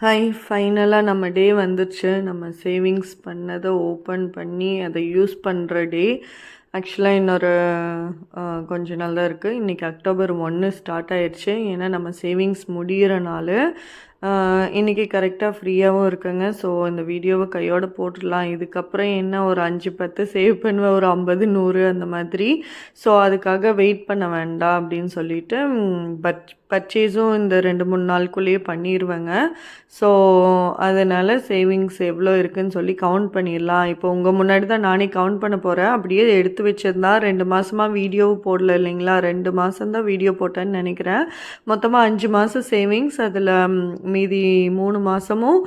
Hi ஃபைனலாக நம்ம டே வந்துச்சு நம்ம சேவிங்ஸ் பண்ணதை ஓப்பன் பண்ணி அதை யூஸ் பண்ணுற டே ஆக்சுவலாக இன்னொரு கொஞ்ச நாள் தான் இருக்குது இன்றைக்கி அக்டோபர் ஒன்று ஸ்டார்ட் ஆயிடுச்சு ஏன்னா நம்ம சேவிங்ஸ் முடியிற நாள் இன்றைக்கி கரெக்டாக ஃப்ரீயாகவும் இருக்குங்க. ஸோ இந்த வீடியோவை கையோடு போட்டுடலாம். இதுக்கப்புறம் என்ன ஒரு அஞ்சு பத்து சேவ் பண்ணுவேன் ஒரு ஐம்பது நூறு அந்த மாதிரி. ஸோ அதுக்காக வெயிட் பண்ண வேண்டாம் அப்படின்னு சொல்லிட்டு பட் பர்ச்சேஸும் இந்த ரெண்டு மூணு நாளுக்குள்ளேயே பண்ணிடுவேங்க ஸோ அதனால் சேவிங்ஸ் எவ்வளோ இருக்குன்னு சொல்லி கவுண்ட் பண்ணிடலாம். இப்போ உங்கள் முன்னாடி தான் நானே கவுண்ட் பண்ண போகிறேன் அப்படியே எடுத்து வச்சிருந்தா ரெண்டு மாதமாக வீடியோ போடல இல்லைங்களா? ரெண்டு மாதம்தான் வீடியோ போட்டேன்னு நினைக்கிறேன். மொத்தமாக அஞ்சு மாதம் சேவிங்ஸ் அதில் மீதி மூணு மாதமும்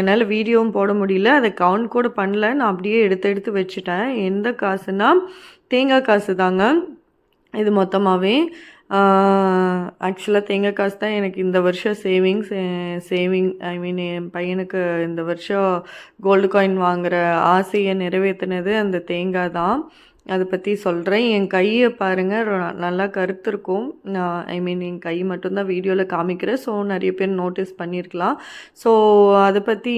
என்னால் வீடியோவும் போட முடியல. அதை கவுண்ட் கூட பண்ணல. நான் அப்படியே எடுத்து எடுத்து வச்சுட்டேன். எந்த காசுனா தேங்காய் காசு தாங்க. இது மொத்தமாகவே ஆக்சுவலாக தேங்காய் காசு தான் எனக்கு இந்த வருஷம் சேவிங்ஸ் சேவிங் ஐ மீன் என் பையனுக்கு இந்த வருஷம் கோல்டு காயின் வாங்குகிற ஆசையை நிறைவேற்றினது அந்த தேங்காய் தான். அதை பற்றி சொல்கிறேன் என் கையை பாருங்கள் நல்லா நல்லா கருத்திருக்கும். நான் ஐ மீன் என் கை மட்டும்தான் வீடியோவில் காமிக்கிறேன். ஸோ நிறைய பேர் நோட்டீஸ் பண்ணியிருக்கலாம் ஸோ அதை பற்றி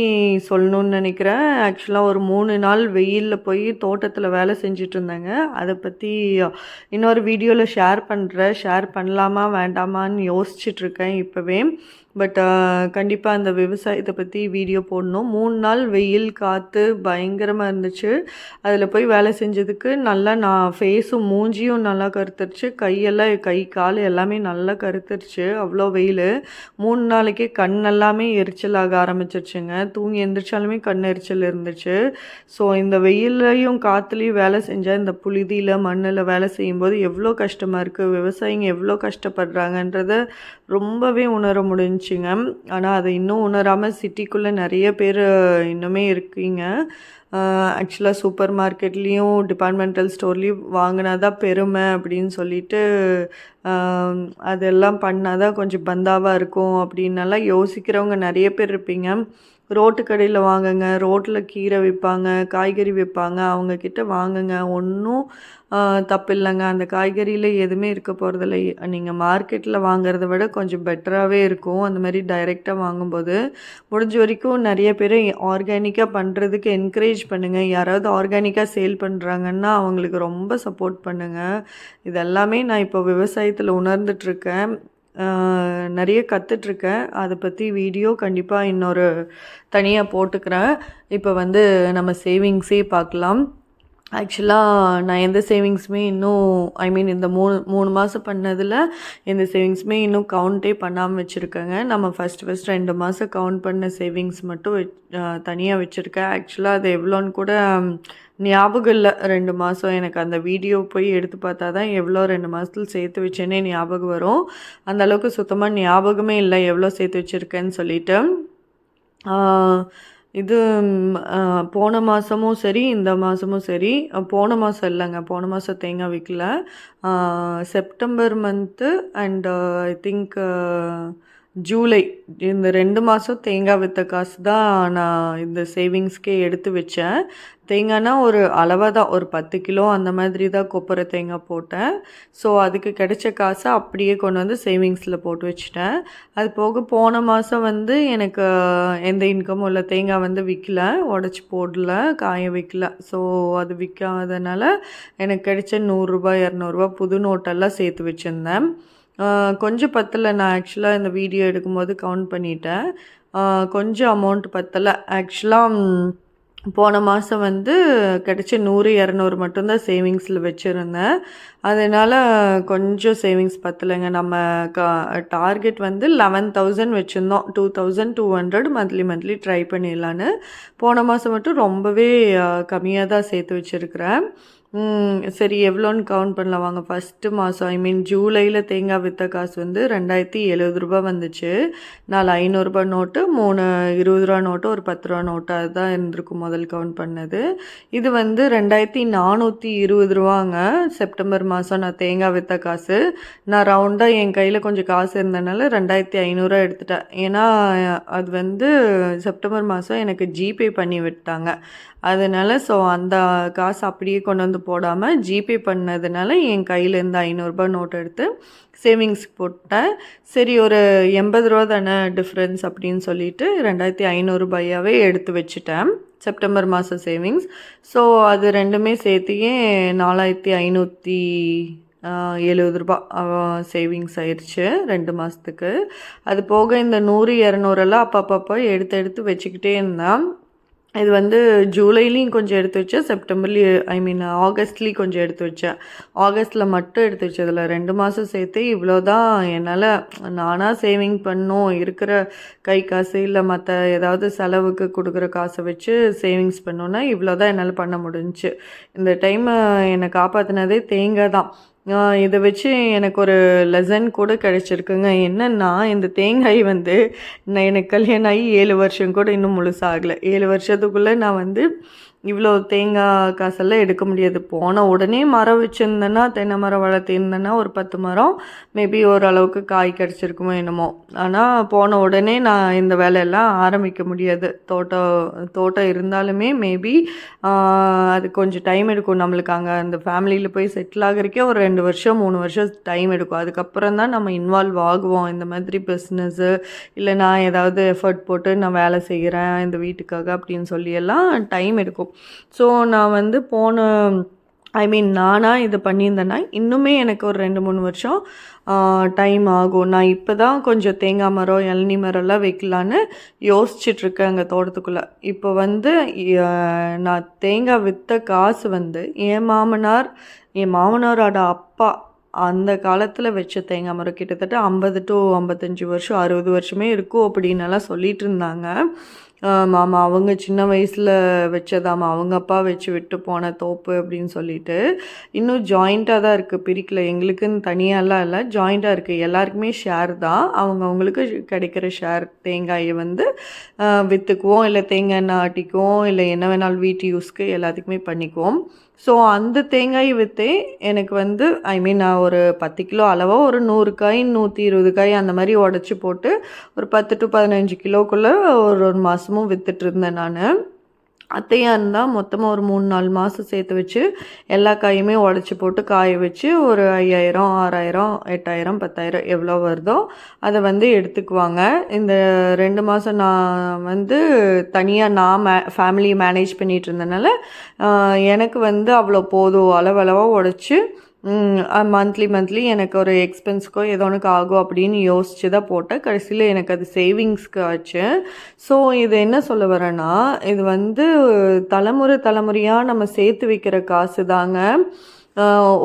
சொல்லணும்னு நினைக்கிறேன். ஆக்சுவலாக ஒரு மூணு நாள் வெயிலில் போய் தோட்டத்தில் வேலை செஞ்சுட்டு இருந்தேங்க அதை பற்றி இன்னொரு வீடியோவில் ஷேர் பண்ணுறேன் ஷேர் பண்ணலாமா வேண்டாமான்னு யோசிச்சிட்டுருக்கேன் இப்போவே. பட் uh, கண்டிப்பாக அந்த விவசாயத்தை பற்றி வீடியோ போடணும். மூணு நாள் வெயில் காற்று பயங்கரமாக இருந்துச்சு. அதில் போய் வேலை செஞ்சதுக்கு நல்லா நான் ஃபேஸும் மூஞ்சியும் நல்லா கருத்துருச்சு. கையெல்லாம் கை கால் எல்லாமே நல்லா கருத்துருச்சு. அவ்வளோ வெயில். மூணு நாளைக்கே கண் எல்லாமே எரிச்சல் ஆக ஆரம்பிச்சிருச்சுங்க. தூங்கி எந்திரிச்சாலுமே கண் எரிச்சல் இருந்துச்சு. ஸோ இந்த வெயில்லையும் காற்றுலையும் வேலை செஞ்சால் இந்த புழுதியில் மண்ணில் வேலை செய்யும்போது எவ்வளோ கஷ்டமாக இருக்குது விவசாயிங்க எவ்வளோ கஷ்டப்படுறாங்கன்றத ரொம்பவே உணர முடிஞ்சுங்க ஆனால் அதை இன்னும் உணராமல் சிட்டிக்குள்ளே நிறைய பேர் இன்னுமே இருக்கீங்க. ஆக்சுவலாக சூப்பர் மார்க்கெட்லேயும் டிபார்ட்மெண்டல் ஸ்டோர்லேயும் வாங்கினா தான் பெருமை அப்படின்னு சொல்லிட்டு அதெல்லாம் பண்ணால் தான் கொஞ்சம் பந்தாவாக இருக்கும் அப்படின்னெல்லாம் யோசிக்கிறவங்க நிறைய பேர் இருப்பீங்க. ரோட்டு கடையில் வாங்குங்க. ரோட்டில் கீரை விற்பாங்க காய்கறி விற்பாங்க அவங்கக்கிட்ட வாங்குங்க. ஒன்றும் தப்பு இல்லைங்க அந்த காய்கறியில் எதுவுமே இருக்க போகிறதில்ல நீங்கள் மார்க்கெட்டில் வாங்குறத விட கொஞ்சம் பெட்டராகவே இருக்கும். அந்த மாதிரி டைரெக்டாக வாங்கும்போது முடிஞ்ச வரைக்கும் நிறைய பேர் ஆர்கானிக்காக பண்ணுறதுக்கு என்கரேஜ் பண்ணுங்கள் யாராவது ஆர்கானிக்காக சேல் பண்ணுறாங்கன்னா அவங்களுக்கு ரொம்ப சப்போர்ட் பண்ணுங்கள் இதெல்லாமே நான் இப்போ விவசாயத்தில் உணர்ந்துட்டுருக்கேன் நிறைய கற்றுட்ருக்கேன் அதை பற்றி வீடியோ கண்டிப்பாக இன்னொரு தனியாக போட்டுக்கிறேன். இப்போ வந்து நம்ம சேவிங்ஸே பார்க்கலாம் ஆக்சுவலாக நான் எந்த சேவிங்ஸுமே இன்னும் ஐ மீன் இந்த மூணு மூணு மாதம் பண்ணதில் எந்த சேவிங்ஸுமே இன்னும் கவுண்ட்டே பண்ணாமல் வச்சுருக்கேங்க. நம்ம ஃபஸ்ட் ஃபஸ்ட் ரெண்டு மாதம் கவுண்ட் பண்ண சேவிங்ஸ் மட்டும் தனியாக வச்சுருக்கேன். ஆக்சுவலாக அது எவ்வளோன்னு கூட ஞாபகம் இல்லை ரெண்டு மாதம் எனக்கு அந்த வீடியோ போய் எடுத்து பார்த்தா தான் எவ்வளோ ரெண்டு மாதத்தில் சேர்த்து வச்சேனே ஞாபகம் வரும். அந்தளவுக்கு சுத்தமாக ஞாபகமே இல்லை எவ்வளோ சேர்த்து வச்சுருக்கேன்னு சொல்லிட்டு. இது போன மாதமும் சரி இந்த மாதமும் சரி. போன மாதம் இல்லைங்க போன மாதம் தேங்காய் விற்கல September month and I think July இந்த ரெண்டு மாதம் தேங்காய் விற்ற காசு தான் நான் இந்த சேவிங்ஸ்க்கே எடுத்து வச்சேன். தேங்காய்னா ஒரு அளவாக தான் ஒரு பத்து கிலோ அந்த மாதிரி தான் கொப்பரை தேங்காய் போட்டேன். ஸோ அதுக்கு கிடைச்ச காசை அப்படியே கொண்டு வந்து சேவிங்ஸில் போட்டு வச்சுட்டேன். அது போக போன மாதம் வந்து எனக்கு எந்த இன்கமும் இல்லை. தேங்காய் வந்து விற்கல உடச்சி போடல காய வைக்கல. ஸோ அது விற்காதனால எனக்கு கிடைச்ச நூறுரூபா இரநூறுபா புது நோட்டெல்லாம் சேர்த்து வச்சுருந்தேன். கொஞ்சம் பத்தலை. நான் ஆக்சுவலாக இந்த வீடியோ எடுக்கும்போது கவுண்ட் பண்ணிட்டேன். கொஞ்சம் அமௌண்ட் பத்தலை. ஆக்சுவலாக போன மாதம் வந்து கிடச்ச நூறு இரநூறு மட்டும்தான் சேவிங்ஸில் வச்சுருந்தேன். அதனால் கொஞ்சம் சேவிங்ஸ் பத்தலைங்க. நம்ம கா டார்கெட் வந்து லெவன் தௌசண்ட் வச்சுருந்தோம். Two thousand two hundred monthly monthly try பண்ணிடலான்னு. போன மாதம் மட்டும் ரொம்பவே கம்மியாக தான் சேர்த்து வச்சுருக்கிறேன். சரி எவ்வளோன்னு கவுண்ட் பண்ணலாம். வாங்க ஃபஸ்ட்டு மாதம் ஐ மீன் ஜூலையில் தேங்காய் விற்ற காசு வந்து ரெண்டாயிரத்தி எழுபது ரூபா வந்துச்சு. நாலு ஐநூறுரூபா நோட்டு மூணு இருபது ரூபா நோட்டு ஒரு பத்து ரூபா நோட்டு அதுதான் இருந்திருக்கும் முதல் கவுண்ட் பண்ணது. இது வந்து ரெண்டாயிரத்தி நானூற்றி இருபது ரூபாங்க. செப்டம்பர் மாதம் நான் தேங்காய் விற்ற காசு. நான் ரவுண்டாக என் கையில் கொஞ்சம் காசு இருந்தனால ரெண்டாயிரத்தி ஐநூறுரூவா எடுத்துட்டேன். ஏன்னா அது வந்து செப்டம்பர் மாதம் எனக்கு ஜிபே பண்ணி விட்டாங்க. அதனால் ஸோ அந்த காசு அப்படியே கொண்டு வந்து போடாமல் ஜிபே பண்ணதுனால என் கையில் இருந்து ஐநூறுரூபா நோட் எடுத்து சேவிங்ஸ் போட்டேன். சரி ஒரு எண்பது ரூபா தானே டிஃப்ரென்ஸ் அப்படின்னு சொல்லிட்டு ரெண்டாயிரத்தி ஐநூறுரூபாயாவே எடுத்து வச்சுட்டேன். செப்டம்பர் மாதம் சேவிங்ஸ் ஸோ அது ரெண்டுமே சேர்த்தியே நாலாயிரத்தி ஐநூற்றி எழுபது ரூபா சேவிங்ஸ் ஆயிடுச்சு ரெண்டு மாதத்துக்கு அது போக இந்த நூறு இரநூறெல்லாம் அப்பப்பப்போ எடுத்து எடுத்து வச்சுக்கிட்டே இருந்தேன். இது வந்து ஜூலைலேயும் கொஞ்சம் எடுத்து வச்சேன். செப்டம்பர்லேயும் ஐ மீன் ஆகஸ்ட்லேயும் கொஞ்சம் எடுத்து வச்சேன். ஆகஸ்ட்டில் மட்டும் எடுத்து வச்சதில் ரெண்டு மாதம் சேர்த்து இவ்வளோ தான் என்னால் நானாக சேவிங் பண்ணும். இருக்கிற கை காசு இல்லை மற்ற ஏதாவது செலவுக்கு கொடுக்குற காசை வச்சு சேவிங்ஸ் பண்ணோன்னா இவ்வளோ தான் என்னால் பண்ண முடிஞ்சிச்சு. இந்த டைம் என்னை காப்பாற்றினதே தேங்காய் தான். இதை வச்சு எனக்கு ஒரு லெசன் கூட கிடச்சிருக்குங்க. என்னென்னா இந்த தேங்காய் வந்து நான் எனக்கு கல்யாணம் ஆகி ஏழு வருஷம் கூட இன்னும் முழுசாகலை ஏழு வருஷத்துக்குள்ளே நான் வந்து இவ்வளோ தேங்காய் காசெல்லாம் எடுக்க முடியாது. போன உடனே மரம் வச்சுருந்தேன்னா தென்னை மரம் வளர்த்திருந்தேன்னா ஒரு பத்து மரம் மேபி ஓரளவுக்கு காய் கிடச்சிருக்குமோ என்னமோ. ஆனால் போன உடனே நான் இந்த வேலையெல்லாம் ஆரம்பிக்க முடியாது. தோட்டம் தோட்டம் இருந்தாலுமே மேபி அது கொஞ்சம் டைம் எடுக்கும். நம்மளுக்கு அங்கே அந்த ஃபேமிலியில் போய் செட்டில் ஆகிறக்கே ஒரு ரெண்டு வருஷம் மூணு வருஷம் டைம் எடுக்கும். அதுக்கப்புறம் தான் நம்ம இன்வால்வ் ஆகுவோம். இந்த மாதிரி பிஸ்னஸ்ஸு இல்லை நான் ஏதாவது எஃபர்ட் போட்டு நான் வேலை செய்கிறேன் இந்த வீட்டுக்காக அப்படின்னு சொல்லி எல்லாம் டைம் எடுக்கும். ஸோ நான் வந்து போன ஐ மீன் நானாக இது பண்ணியிருந்தேன்னா இன்னுமே எனக்கு ஒரு ரெண்டு மூணு வருஷம் டைம் ஆகும். நான் இப்போ தான் கொஞ்சம் தேங்காய் மரம் இளநி மரம்லாம் வைக்கலான்னு யோசிச்சிட்ருக்கேன் அங்கே தோட்டத்துக்குள்ளே. இப்போ வந்து நான் தேங்காய் விற்ற காசு வந்து என் மாமனார் என் மாமனாரோட அப்பா அந்த காலத்தில் வச்ச தேங்காய் மரம் கிட்டத்தட்ட ஐம்பது டு ஐம்பத்தஞ்சு வருஷம் அறுபது வருஷமே இருக்கும் அப்படின்னு எல்லாம் சொல்லிகிட்டு இருந்தாங்க. மாமா அவங்க சின்ன வயசில் வச்சதாமா அவங்க அப்பா வச்சு விட்டு போன தோப்பு அப்படின்னு சொல்லிட்டு இன்னும் ஜாயிண்ட்டாக தான் இருக்குது பிரிக்கல. எங்களுக்குன்னு தனியாலாம் இல்லை. ஜாயிண்ட்டாக இருக்குது எல்லாருக்குமே ஷேர் தான். அவங்க அவங்களுக்கு கிடைக்கிற ஷேர் தேங்காயை வந்து விற்றுக்குவோம் இல்லை தேங்காய் எண்ணெய் ஆட்டிக்குவோம். இல்லை என்ன வேணாலும் வீட்டு யூஸ்க்கு எல்லாத்துக்குமே பண்ணிக்குவோம். ஸோ அந்த தேங்காய் விற்றே எனக்கு வந்து ஐ மீன் நான் ஒரு பத்து கிலோ அளவாக ஒரு நூறு காய் நூற்றி இருபது காய் அந்த மாதிரி உடச்சி போட்டு ஒரு பத்து டு பதினஞ்சு கிலோக்குள்ளே ஒரு ஒரு மாதமும் விற்றுட்டு இருந்தேன் நான். அத்தையாக இருந்தால் மொத்தமாக ஒரு மூணு நாலு மாதம் சேர்த்து வச்சு எல்லா காயுமே உடச்சி போட்டு காய வச்சு ஒரு ஐயாயிரம் ஆறாயிரம் எட்டாயிரம் பத்தாயிரம் எவ்வளோ வருதோ அதை வந்து எடுத்துக்குவாங்க. இந்த ரெண்டு மாதம் நான் வந்து தனியாக நான் மே ஃபேமிலியை மேனேஜ் பண்ணிகிட்டு இருந்தனால எனக்கு வந்து அவ்வளோ போதும். அளவளவாக உடச்சி மந்த்லி மந்த்லி எனக்கு ஒரு எக்ஸ்பென்ஸ்க்கோ ஏதோ ஒன்றுக்கு ஆகும் அப்படின்னு யோசித்து தான் போட்டேன். கடைசியில் எனக்கு அது சேவிங்ஸ்க்கு ஆச்சு. ஸோ இது என்ன சொல்ல வரேன்னா இது வந்து தலைமுறை தலைமுறையாக நம்ம சேர்த்து வைக்கிற காசு தாங்க.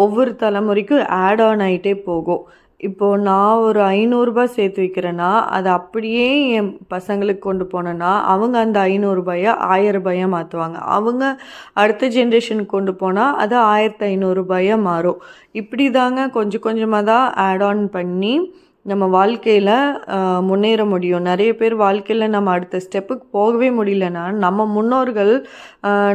ஒவ்வொரு தலைமுறைக்கும் ஆட் ஆன் ஆகிட்டே போகும். இப்போது நான் ஒரு ஐநூறுரூபா சேர்த்து வைக்கிறேன்னா அதை அப்படியே என் பசங்களுக்கு கொண்டு போனேன்னா அவங்க அந்த ஐநூறுரூபாயை ஆயிரரூபாயாக மாற்றுவாங்க அவங்க அடுத்த ஜென்ரேஷனுக்கு கொண்டு போனால் அது ஆயிரத்தி ஐநூறுரூபாயாக மாறும். இப்படி தாங்க கொஞ்சம் கொஞ்சமாக தான் ஆட் ஆன் பண்ணி நம்ம வாழ்க்கையில் முன்னேற முடியும். நிறைய பேர் வாழ்க்கையில் நம்ம அடுத்த ஸ்டெப்புக்கு போகவே முடியலன்னா நம்ம முன்னோர்கள்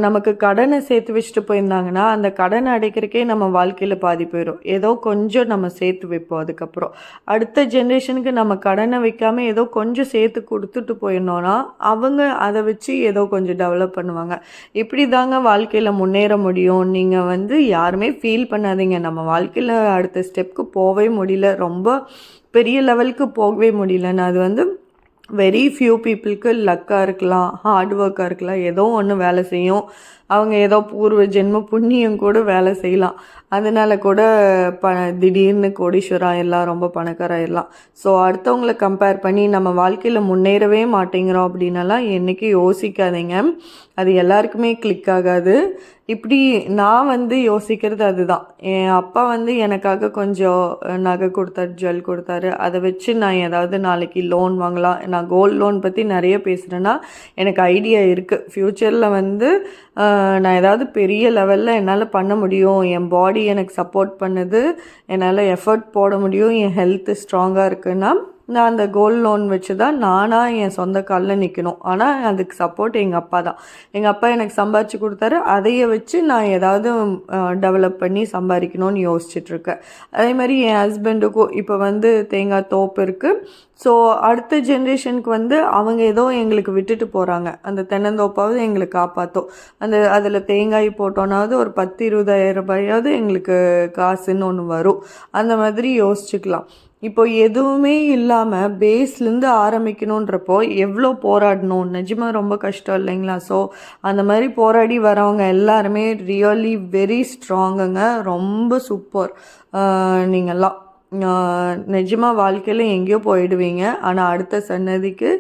நமக்கு கடனை சேர்த்து வச்சுட்டு போயிருந்தாங்கன்னா அந்த கடனை அடைக்கிறக்கே நம்ம வாழ்க்கையில் பாதி போயிடும் ஏதோ கொஞ்சம் நம்ம சேர்த்து வைப்போம் அதுக்கப்புறம். அடுத்த ஜென்ரேஷனுக்கு நம்ம கடனை வைக்காமல் ஏதோ கொஞ்சம் சேர்த்து கொடுத்துட்டு போயிருந்தோன்னா அவங்க அதை வச்சு ஏதோ கொஞ்சம் டெவலப் பண்ணுவாங்க. இப்படி தாங்க வாழ்க்கையில் முன்னேற முடியும். நீங்கள் வந்து யாருமே ஃபீல் பண்ணாதீங்க. நம்ம வாழ்க்கையில் அடுத்த ஸ்டெப்புக்கு போகவே முடியல. ரொம்ப பெரிய லெவலுக்கு போகவே முடியலன்னு அது வந்து வெரி ஃபியூ பீப்புளுக்கு லக்காக இருக்கலாம் ஹார்ட் ஒர்க்காக இருக்கலாம் ஏதோ ஒன்று வேலை செய்யும். அவங்க ஏதோ பூர்வ ஜென்ம புண்ணியம் கூட வேலை செய்யலாம். அதனால் கூட ப திடீர்னு கோடீஸ்வரம் எல்லாம் ரொம்ப பணக்காராயிடலாம் ஸோ அடுத்தவங்களை கம்பேர் பண்ணி நம்ம வாழ்க்கையில் முன்னேறவே மாட்டேங்கிறோம் அப்படின்னலாம் என்றைக்கும் யோசிக்காதீங்க. அது எல்லாருக்குமே கிளிக் ஆகாது. இப்படி நான் வந்து யோசிக்கிறது அதுதான். என் அப்பா வந்து எனக்காக கொஞ்சம் நகை கொடுத்தாரு ஜுவல் கொடுத்தாரு. அதை வச்சு நான் ஏதாவது நாளைக்கு லோன் வாங்கலாம். நான் கோல்டு லோன் பற்றி நிறைய பேசுகிறேன்னா எனக்கு ஐடியா இருக்குது ஃப்யூச்சரில் வந்து நான் ஏதாவது பெரிய லெவலில் என்னால் பண்ண முடியும். என் பாடி எனக்கு சப்போர்ட் பண்ணுது. என்னால் எஃபர்ட் போட முடியும். என் ஹெல்த்து ஸ்ட்ராங்காக இருக்குன்னா நான் அந்த கோல்ட் லோன் வச்சு தான் நானாக என் சொந்த காலில் நிற்கணும் ஆனால் அதுக்கு சப்போர்ட் எங்கள் அப்பா தான். எங்கள் அப்பா எனக்கு சம்பாரிச்சு கொடுத்தாரு. அதையே வச்சு நான் ஏதாவது டெவலப் பண்ணி சம்பாதிக்கணும்னு யோசிச்சுட்ருக்கேன். அதே மாதிரி என் ஹஸ்பண்டுக்கும் இப்போ வந்து தேங்காய் தோப்பு இருக்குது ஸோ அடுத்த ஜென்ரேஷனுக்கு வந்து அவங்க ஏதோ எங்களுக்கு விட்டுட்டு போகிறாங்க அந்த தென்னந்தோப்பாவது எங்களுக்கு காப்பாற்றும் அந்த அதில் தேங்காய் போட்டோன்னாவது ஒரு பத்து இருபதாயிரம் ரூபாயாவது எங்களுக்கு காசுன்னு ஒன்று வரும். அந்த மாதிரி யோசிச்சுக்கலாம். இப்போ எதுவுமே இல்லாமல் பேஸ்லேருந்து ஆரம்பிக்கணுன்றப்போ எவ்வளோ போராடணும்? நிஜமாக ரொம்ப கஷ்டம் இல்லைங்களா? ஸோ அந்த மாதிரி போராடி வரவங்க எல்லாருமே ரியலி வெரி ஸ்ட்ராங்குங்க ரொம்ப சூப்பர் நீங்கள்லாம் நிஜமாக வாழ்க்கையில் எங்கேயோ போயிடுவீங்க. ஆனால் அடுத்த சன்னதிக்கு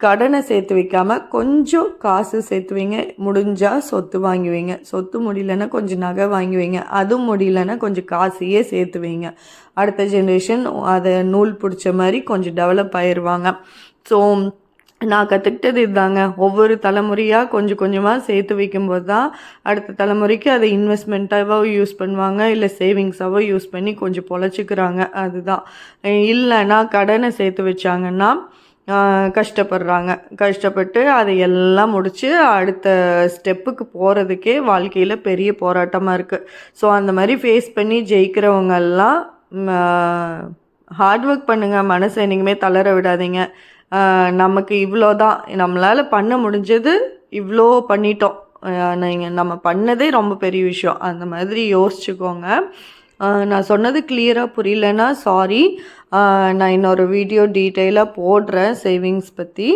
கடனை சேர்த்து வைக்காம கொஞ்சம் காசு சேர்த்துவீங்க. முடிஞ்சால் சொத்து வாங்குவீங்க. சொத்து முடியலன்னா கொஞ்சம் நகை வாங்குவீங்க. அதுவும் முடியலன்னா கொஞ்சம் காசையே சேர்த்துவீங்க. அடுத்த ஜென்ரேஷன் அதை நூல் பிடிச்ச மாதிரி கொஞ்சம் டெவலப் ஆயிடுவாங்க ஸோ நான் கற்றுக்கிட்டது இதுதாங்க ஒவ்வொரு தலைமுறையாக கொஞ்சம் கொஞ்சமாக சேர்த்து வைக்கும்போது தான் அடுத்த தலைமுறைக்கு அதை இன்வெஸ்ட்மெண்ட்டாகவோ யூஸ் பண்ணுவாங்க. இல்லை சேவிங்ஸாகவோ யூஸ் பண்ணி கொஞ்சம் பொழைச்சிக்கிறாங்க. அதுதான். இல்லைன்னா கடனை சேர்த்து வச்சாங்கன்னா கஷ்டப்படுறாங்க. கஷ்டப்பட்டு அதை எல்லாம் முடித்து அடுத்த ஸ்டெப்புக்கு போகிறதுக்கே வாழ்க்கையில் பெரிய போராட்டமாக இருக்குது ஸோ அந்த மாதிரி ஃபேஸ் பண்ணி ஜெயிக்கிறவங்கெல்லாம் ஹார்ட் ஒர்க் பண்ணுங்கள் மனசை என்றைக்குமே தளர விடாதீங்க. நமக்கு இவ்வளோ தான் நம்மளால் பண்ண முடிஞ்சது இவ்வளோ பண்ணிட்டோம். நீங்கள் நம்ம பண்ணதே ரொம்ப பெரிய விஷயம். அந்த மாதிரி யோசிச்சுக்கோங்க. நான் சொன்னது கிளியராக புரியலன்னா சாரி நான் இன்னொரு வீடியோ டீட்டெயிலாக போடுறேன் சேவிங்ஸ் பற்றி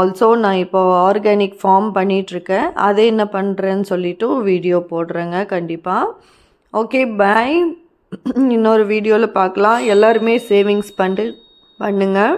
ஆல்சோ நான் இப்போ ஆர்கானிக் ஃபார்ம் பண்ணிகிட்ருக்கேன் அதை என்ன பண்ணுறேன்னு சொல்லிட்டு வீடியோ போடுறேங்க கண்டிப்பாக ஓகே பாய் இன்னொரு வீடியோவில் பார்க்கலாம். எல்லாருமே சேவிங்ஸ் பண்ணு பண்ணுங்கள்